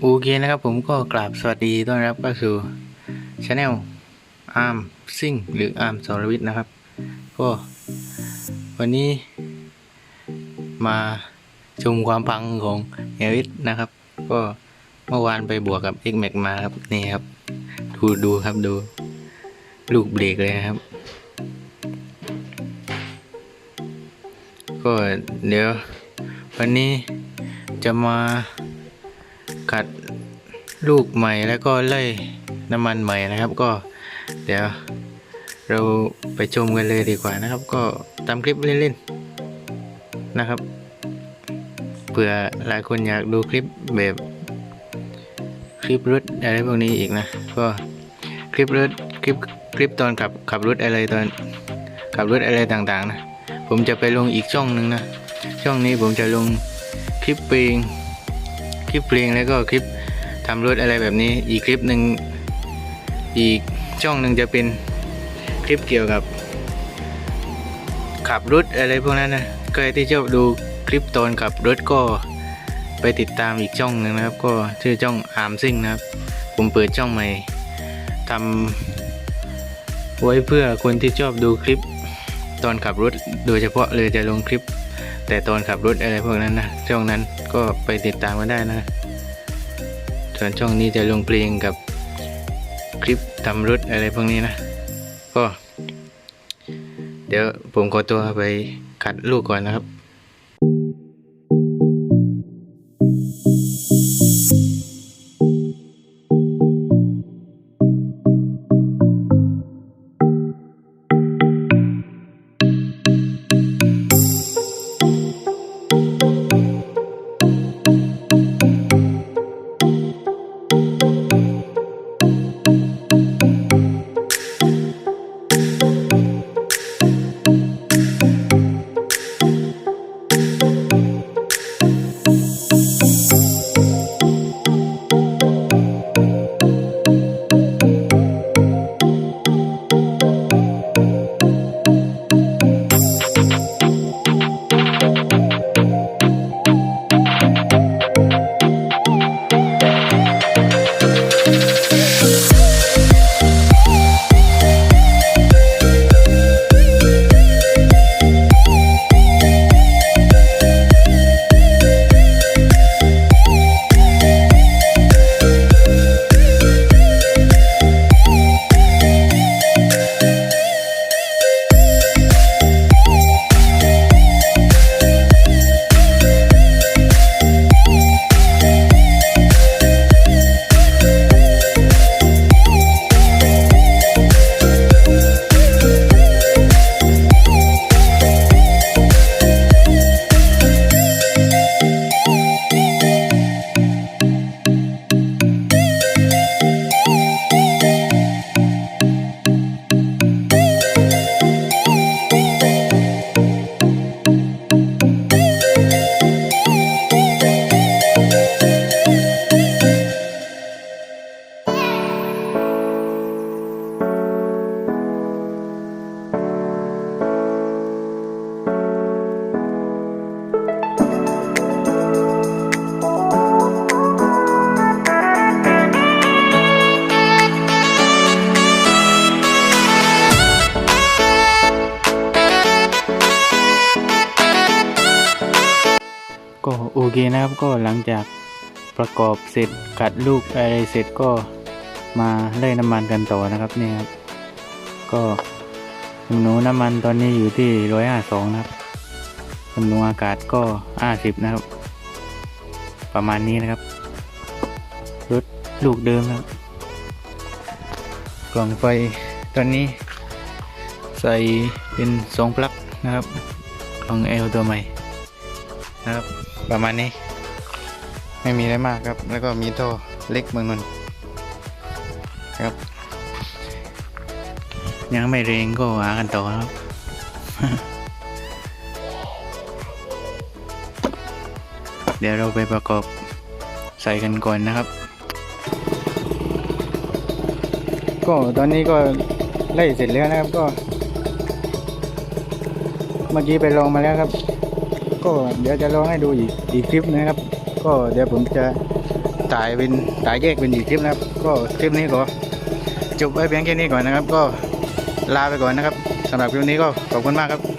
โอเคนะครับผมก็กราบสวัสดีต้อนรับเข้าสู่ช anel อาร์มซิ่งหรืออาร์มสรวิทย์นะครับ ก็วันนี้มาชมความพังของเฮวิทนะครับ ก็เมื่อวานไปบวกกับ x m a x มาครับนี่ครับ ดูดูครับดู ลูกเบรกเลยครับ ก็เดี๋ยว วันนี้จะมา กัดลูกใหม่แล้วก็ไล่น้ำมันใหม่นะครับ ก็เดี๋ยวเราไปชมกันเลยดีกว่านะครับ ก็ตามคลิปเล่นๆนะครับเผื่อหลายคนอยากดูคลิปแบบคลิปรถอะไรพวกนี้อีกนะก็คลิปรถคลิปคลิปตอนขับขับรถอะไรตอนขับรถอะไรต่างๆนะผมจะไปลงอีกช่องหนึ่งนะช่องนี้ผมจะลงคลิปเพลง คลิปเพลงแล้วก็คลิปทำรถอะไรแบบนี้ อีกคลิปหนึ่งอีกช่องหนึ่งจะเป็นคลิปเกี่ยวกับ ขับรถอะไรพวกนั้นนะใครที่ชอบดูคลิปตอนขับรถก็ไปติดตามอีกช่องหนึ่งนะครับ ก็ชื่อช่องอาร์มซิ่งนะครับ ผมเปิดช่องใหม่ทำไว้เพื่อคนที่ชอบดูคลิปตอนขับรถโดยเฉพาะเลยจะลงคลิป แต่ตอนขับรถอะไรพวกนั้นนะช่องนั้นก็ไปติดตามกันได้นะส่วนช่องนี้จะลงเพลงกับคลิปทำรถอะไรพวกนี้นะ ก็ เดี๋ยวผมขอตัวไปขัดลูกก่อนนะครับ โอเคนะครับก็หลังจากประกอบเสร็จกัดลูกอะไรเสร็จก็มาไล่น้ำมันกันต่อนะครับนี่ครับก็จำนวนน้ำมันตอนนี้อยู่ที่ร้อยห้าสองนะครับจำนวนอากาศก็ห้าสิบนะครับ ประมาณนี้นะครับรถลูกเดิมครับ กล่องไฟตอนนี้ ใส่เป็นสองปลั๊กนะครับ กล่อง L ตัวใหม่นะครับ ประมาณนี้ ไม่มีอะไรมากครับ แล้วก็มีท่อเล็กเมืองนนท์ครับ ยังไม่เรงก็หากันต่อครับ เดี๋ยวเราไปประกอบใส่กันก่อนนะครับ ก็ตอนนี้ก็ไล่เสร็จแล้วนะครับก็ เมื่อกี้ไปลองมาแล้วครับ ก็เดี๋ยวจะลองให้ดูอีกอีกคลิปนะครับ ก็เดี๋ยวผมจะถ่ายเป็นถ่ายแยกเป็นอีกคลิปนะครับ ก็คลิปนี้ก็จบไว้เพียงแค่นี้ก่อนนะครับ ก็ลาไปก่อนนะครับสำหรับคลิปนี้ก็ขอบคุณมากครับ